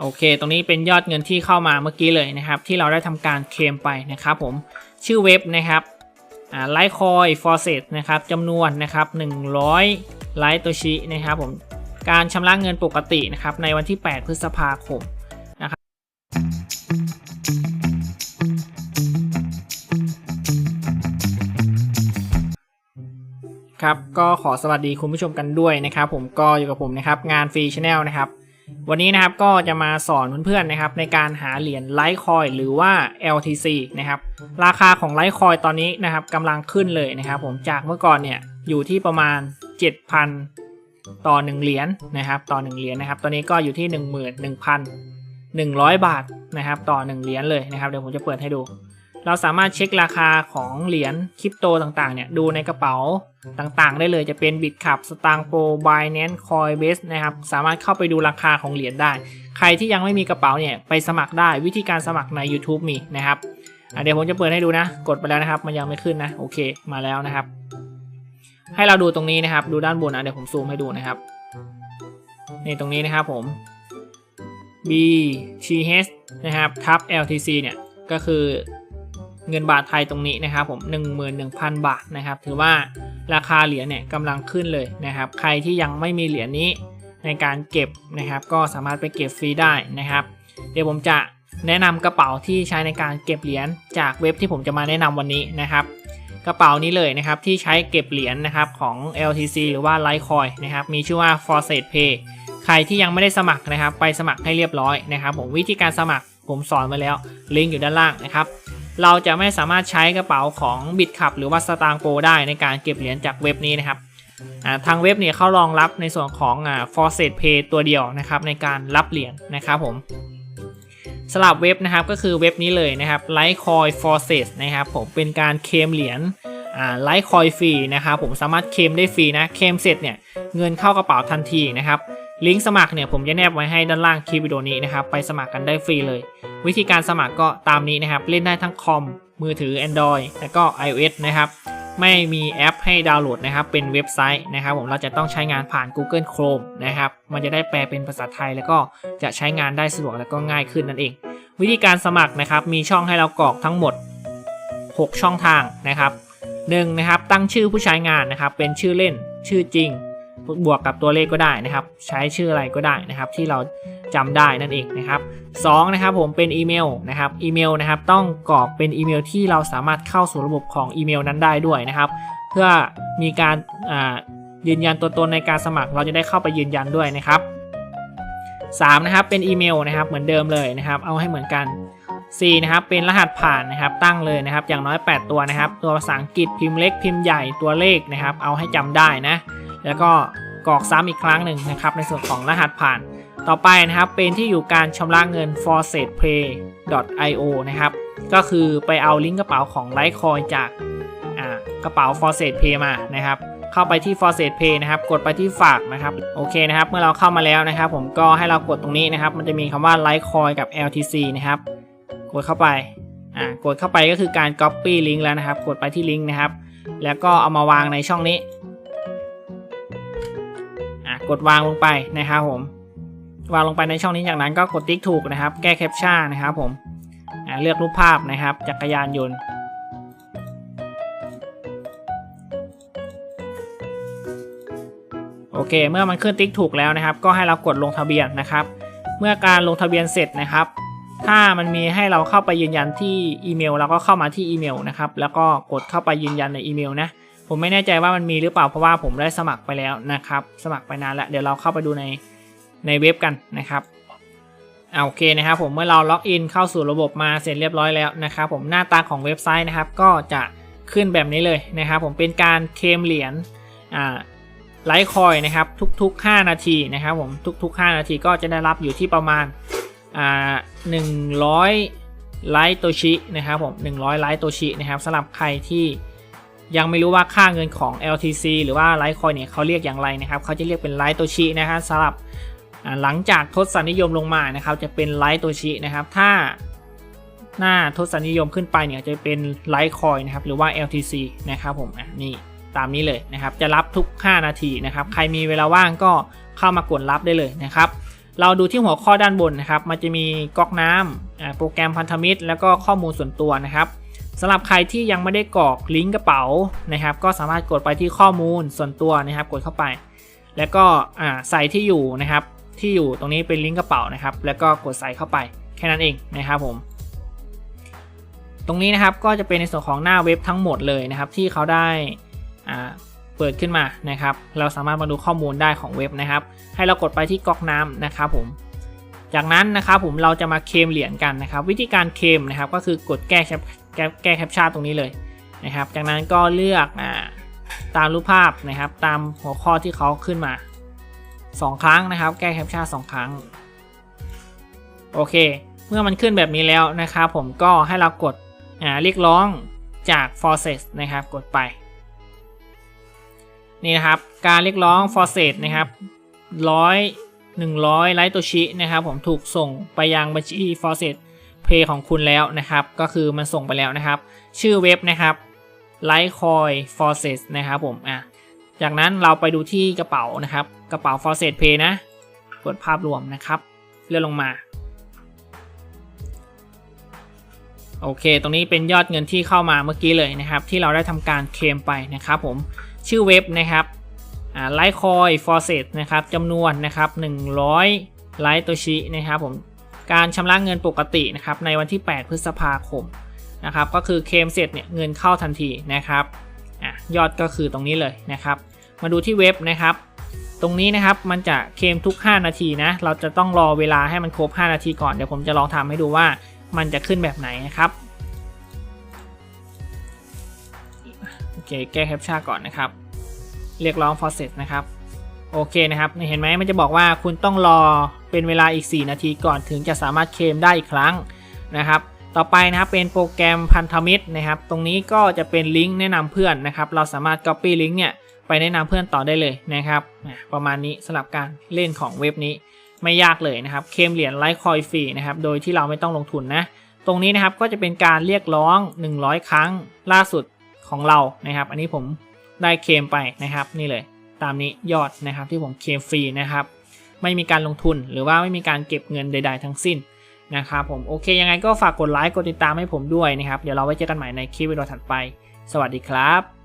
โอเค ตรงนี้เป็นยอดเงินที่เข้ามาเมื่อกี้เลยนะครับ ที่เราได้ทำการเคลมไปนะครับผม ชื่อเว็บนะครับไลท์คอยฟอร์เซตนะครับจำนวนนะครับ 100 ไลท์โตชินะครับผม การชำระเงินปกตินะครับในวันที่ 8 พฤษภาคมนะครับก็ขอสวัสดีคุณผู้ชมกันด้วยนะครับ ผมก็อยู่กับผมนะครับ งานฟรีชาแนลนะครับ วันนี้นะครับก็จะมาสอนเพื่อนๆนะครับในการหาเหรียญไลท์คอยหรือว่า LTC นะครับราคาของไลท์คอยตอนนี้นะครับกำลังขึ้นเลยนะครับ ผมจากเมื่อก่อนเนี่ยอยู่ที่ประมาณ 7,000 ต่อ 1 เหรียญนะครับต่อ 1 เหรียญนะครับตอนนี้ก็อยู่ที่ 11,100บาทนะครับต่อ 1 เหรียญเลยนะครับเดี๋ยวผมจะเปิดให้ดู เราสามารถเช็คราคาของเหรียญคริปโตต่างๆเนี่ยดูในกระเป๋าต่างๆ ได้เลยจะเป็นบิตคับสตางโปบายเนนคอยเบสนะครับสามารถเข้าไปดูราคาของเหรียญได้ ใครที่ยังไม่มีกระเป๋าเนี่ยไปสมัครได้วิธีการสมัครใน YouTube มีนะครับเดี๋ยวผมจะเปิดให้ดูนะ กดไปแล้วนะครับมันยังไม่ขึ้นนะโอเคมาแล้วนะครับ ให้เราดูตรงนี้นะครับ ดูด้านบนนะเดี๋ยวผมซูมให้ดูนะครับนี่ตรงนี้นะครับผม BTH นะครับทับ LTC เนี่ยก็คือ เงินบาทไทยตรงนี้นะครับผม 11,000 บาทนะครับ ถือว่าราคาเหรียญเนี่ยกำลังขึ้นเลยนะครับ ใครที่ยังไม่มีเหรียญนี้ในการเก็บนะครับ ก็สามารถไปเก็บฟรีได้นะครับ เดี๋ยวผมจะแนะนำกระเป๋าที่ใช้ในการเก็บเหรียญจากเว็บที่ผมจะมาแนะนำวันนี้นะครับ กระเป๋านี้เลยนะครับที่ใช้เก็บเหรียญนะครับของ LTC หรือว่า Litecoin นะครับมีชื่อว่า Faucet Pay ใครที่ยังไม่ได้สมัครนะครับ ไปสมัครให้เรียบร้อยนะครับ ผมวิธีการสมัครผมสอนไว้แล้วลิงก์อยู่ด้านล่างนะครับ เราจะไม่สามารถใช้กระเป๋าของ b i t c u p หรือว่า s t a n g p o ได้ในการเก็บเหรียญจากเว็บนี้นะครับทางเว็บเนี่ยเขารองรับในส่วนของ Faucet Pay ตัวเดียวนะครับในการรับเหรียญนะครับผมสลับเว็บนะครับก็คือเว็บนี้เลยนะครับ Litecoin Faucet นะครับผมเป็นการเคมเหรียญไลท์คอยฟรีนะครับผมสามารถเคมได้ฟรีนะเคมเสร็จเนี่ยเงินเข้ากระเป๋าทันทีนะครับ ลิงก์สมัครเนี่ยผมจะแนบไว้ให้ด้านล่างคลิปวิดีโอนี้นะครับไปสมัครกันได้ฟรีเลย วิธีการสมัครก็ตามนี้นะครับ เล่นได้ทั้งคอม มือถือ Android แล้วก็ iOS นะครับไม่มีแอปให้ดาวน์โหลดนะครับ เป็นเว็บไซต์นะครับ ผมเราจะต้องใช้งานผ่าน Google Chrome นะครับ มันจะได้แปลเป็นภาษาไทย แล้วก็จะใช้งานได้สะดวกแล้วก็ง่ายขึ้นนั่นเอง วิธีการสมัครนะครับ มีช่องให้เรากรอกทั้งหมด 6 ช่องทางนะครับ1นะครับ ตั้งชื่อผู้ใช้งานนะครับ เป็นชื่อเล่น ชื่อจริง บวกกับตัวเลขก็ได้นะครับ ใช้ชื่ออะไรก็ได้นะครับ ที่เราจำได้นั่นเองนะครับ2นะครับผมเป็นอีเมลนะครับอีเมลนะครับต้องกรอกเป็นอีเมลที่เราสามารถเข้าสู่ระบบของอีเมลนั้นได้ด้วยนะครับ เพื่อมีการยืนยันตัวตนในการสมัคร เราจะได้เข้าไปยืนยันด้วยนะครับ3นะครับเป็นอีเมลนะครับเหมือนเดิมเลยนะครับ เอาให้เหมือนกัน 4 นะครับเป็นรหัสผ่านนะครับตั้งเลยนะครับ อย่างน้อย 8 ตัวนะครับ ตัวภาษาอังกฤษพิมพ์เล็กพิมพ์ใหญ่ตัวเลขนะครับ เอาให้จำได้นะ แล้วก็ กรอกซ้ำอีกครั้งหนึ่งนะครับในส่วนของรหัสผ่าน ต่อไปนะครับเป็นที่อยู่การชำระเงิน faucetpay.io นะครับก็คือไปเอาลิงก์กระเป๋าของ Litecoin จากกระเป๋า Faucet Pay มานะครับเข้าไปที่ Faucet Pay นะครับกดไปที่ฝากนะครับโอเคนะครับเมื่อเราเข้ามาแล้วนะครับ ผมก็ให้เรากดตรงนี้นะครับมันจะมีคำว่า Litecoin กับ LTC นะครับกดเข้าไปอ่ากดเข้าไปก็คือการ Copy ลิงก์แล้วนะครับ กดไปที่ลิงก์นะครับ แล้วก็เอามาวางในช่องนี้ กดวางลงไปนะครับผม วางลงไปในช่องนี้จากนั้นก็กดติ๊กถูกนะครับ แก้แคปชั่นนะครับผมเลือกรูปภาพนะครับ จักรยานยนต์โอเค เมื่อมันขึ้นติ๊กถูกแล้วนะครับ ก็ให้เรากดลงทะเบียนนะครับ เมื่อการลงทะเบียนเสร็จนะครับ ถ้ามันมีให้เราเข้าไปยืนยันที่อีเมลเราก็เข้ามาที่อีเมลนะครับ แล้วก็กดเข้าไปยืนยันในอีเมลนะ ผมไม่แน่ใจว่ามันมีหรือเปล่าเพราะว่าผมได้สมัครไปแล้วนะครับ สมัครไปนานแล้วเดี๋ยวเราเข้าไปดูในในเว็บกันนะครับโอเคนะครับผมเมื่อเราล็อกอินเข้าสู่ระบบมาเสร็จเรียบร้อยแล้วนะครับผมหน้าตาของเว็บไซต์นะครับ ก็จะขึ้นแบบนี้เลยนะครับ ผมเป็นการเคลมเหรียญอ่าไลท์คอยนะครับทุก ๆ 5 นาทีนะครับผมทุก ๆ 5 นาทีก็จะได้รับอยู่ที่ประมาณอ่าหนึ่งร้อยไลท์โตชินะครับผม100ไลท์โตชินะครับสำหรับใครที่ ยังไม่รู้ว่าค่าเงินของ LTC หรือว่าไลท์คอยเนี่ยเขาเรียกอย่างไรนะครับเขาจะเรียกเป็นไลท์โตชินะครับสำหรับหลังจากทศนิยมลงมานะครับจะเป็นไลท์โตชินะครับถ้าหน้าทศนิยมขึ้นไปเนี่ยจะเป็นไลท์คอยนะครับหรือว่า LTC นะครับผมอะนี่ตามนี้เลยนะครับจะรับทุก 5 นาทีนะครับใครมีเวลาว่างก็เข้ามากดรับได้เลยนะครับเราดูที่หัวข้อด้านบนนะครับ มันจะมีก๊อกน้ำโปรแกรมพันธมิตร แล้วก็ข้อมูลส่วนตัวนะครับ สำหรับใครที่ยังไม่ได้กรอกลิงก์กระเป๋านะครับ ก็สามารถกดไปที่ข้อมูลส่วนตัวนะครับ กดเข้าไป แล้วก็ใส่ที่อยู่นะครับ ที่อยู่ตรงนี้เป็นลิงก์กระเป๋านะครับ แล้วก็กดใส่เข้าไปแค่นั้นเองนะครับผม ตรงนี้นะครับก็จะเป็นในส่วนของหน้าเว็บทั้งหมดเลยนะครับ ที่เขาได้เปิดขึ้นมานะครับ เราสามารถมาดูข้อมูลได้ของเว็บนะครับ ให้เรากดไปที่ก๊อกน้ำนะครับผมจากนั้นนะครับผมเราจะมาเคลมเหรียญกันนะครับ วิธีการเคลมนะครับก็คือกดแก้ แก้แก้แคปชั่นตรงนี้เลยนะครับ จากนั้นก็เลือกอ่าตามรูปภาพนะครับ ตามหัวข้อที่เขาขึ้นมา 2 ครั้งนะครับ แก้แคปชั่นสองครั้ง โอเค เมื่อมันขึ้นแบบนี้แล้วนะครับ ผมก็ให้เรากดอ่าเรียกร้องจาก Forces นะครับ กดไป นี่นะครับ การเรียกร้อง Forces นะครับร้อยหนึ่งร้อยไลท์โตชินะครับ ผมถูกส่งไปยังบัญชี Forces Pay ของคุณแล้วนะครับ ก็คือมันส่งไปแล้วนะครับ ชื่อเว็บนะครับ Litecoin Forces นะครับผมอะจากนั้นเราไปดูที่กระเป๋านะครับ กระเป๋า Forces Pay นะ กดภาพรวมนะครับ เลื่อนลงมา โอเค ตรงนี้เป็นยอดเงินที่เข้ามาเมื่อกี้เลยนะครับ ที่เราได้ทำการเคลมไปนะครับผมชื่อเว็บนะครับไลท์คอยฟอร์เซตนะครับจำนวนนะครับ 100 ไลท์โตชินะครับผม การชำระเงินปกตินะครับในวันที่ 8 พฤษภาคมนะครับก็คือเคมเสร็จเนี่ยเงินเข้าทันทีนะครับอยอดก็คือตรงนี้เลยนะครับ มาดูที่เว็บนะครับ ตรงนี้นะครับมันจะเคมทุก 5 นาทีนะเราจะต้องรอเวลาให้มันครบ 5 นาทีก่อนเดี๋ยวผมจะลองทำให้ดูว่ามันจะขึ้นแบบไหนนะครับโอเคแก้แคปชั่นก่อนนะครับ เรียกร้อง process นะครับโอเคนะครับเห็นไหมมันจะบอกว่าคุณต้องรอ เป็นเวลาอีก 4 นาทีก่อนถึงจะสามารถเคลมได้อีกครั้งนะครับต่อไปนะครับเป็นโปรแกรมพันธมิตรนะครับ ตรงนี้ก็จะเป็นลิงก์แนะนำเพื่อนนะครับ เราสามารถ copy ลิงก์เนี่ยไปแนะนำเพื่อนต่อได้เลยนะครับประมาณนี้สำหรับการเล่นของเว็บนี้ไม่ยากเลยนะครับเคลมเหรียญไลท์คอยฟรีนะครับโดยที่เราไม่ต้องลงทุนนะตรงนี้นะครับก็จะเป็นการเรียกร้อง 100 ครั้งล่าสุดของเรานะครับ อันนี้ผมได้เคลมไปนะครับนี่เลย ตามนี้ยอดนะครับที่ผมเคลมฟรีนะครับ ไม่มีการลงทุน หรือว่าไม่มีการเก็บเงินใด ๆ ทั้งสิ้นนะครับผมโอเคยังไงก็ฝากกดไลค์กดติดตามให้ผมด้วยนะครับ เดี๋ยวเราไว้เจอกันใหม่ในคลิปวิดีโอถัดไป สวัสดีครับ